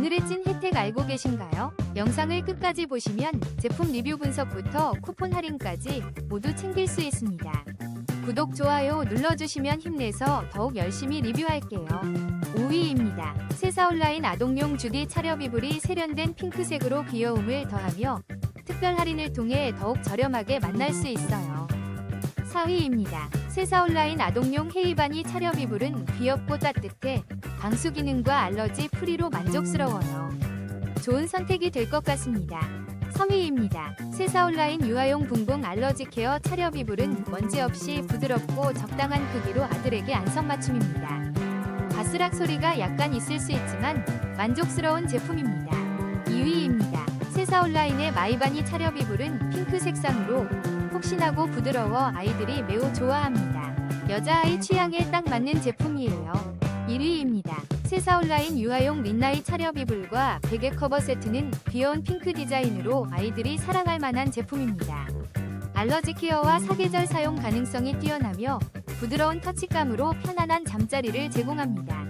오늘의 찐 혜택 알고 계신가요? 영상을 끝까지 보시면 제품 리뷰 분석부터 쿠폰 할인까지 모두 챙길 수 있습니다. 구독, 좋아요 눌러주시면 힘내서 더욱 열심히 리뷰할게요. 5위입니다. 세사 온라인 아동용 주디 차렵 이불이 세련된 핑크색으로 귀여움을 더하며 특별 할인을 통해 더욱 저렴하게 만날 수 있어요. 4위입니다. 세사 온라인 아동용 헤이바니 차렵 이불은 귀엽고 따뜻해 방수 기능과 알러지 프리로 만족스러워요. 좋은 선택이 될 것 같습니다. 3위입니다. 세사 온라인 유아용 붕붕 알러지 케어 차렵 이불은 먼지 없이 부드럽고 적당한 크기로 아들에게 안성맞춤입니다. 바스락 소리가 약간 있을 수 있지만 만족스러운 제품입니다. 2위입니다. 세사 온라인의 마이바니 차렵 이불은 핑크 색상으로 폭신하고 부드러워 아이들이 매우 좋아합니다. 여자아이 취향에 딱 맞는 제품이에요. 1위입니다. 세사 온라인 유아용 린나이 차렵 이불과 베개 커버 세트는 귀여운 핑크 디자인으로 아이들이 사랑할 만한 제품입니다. 알러지 케어와 사계절 사용 가능성이 뛰어나며 부드러운 터치감으로 편안한 잠자리를 제공합니다.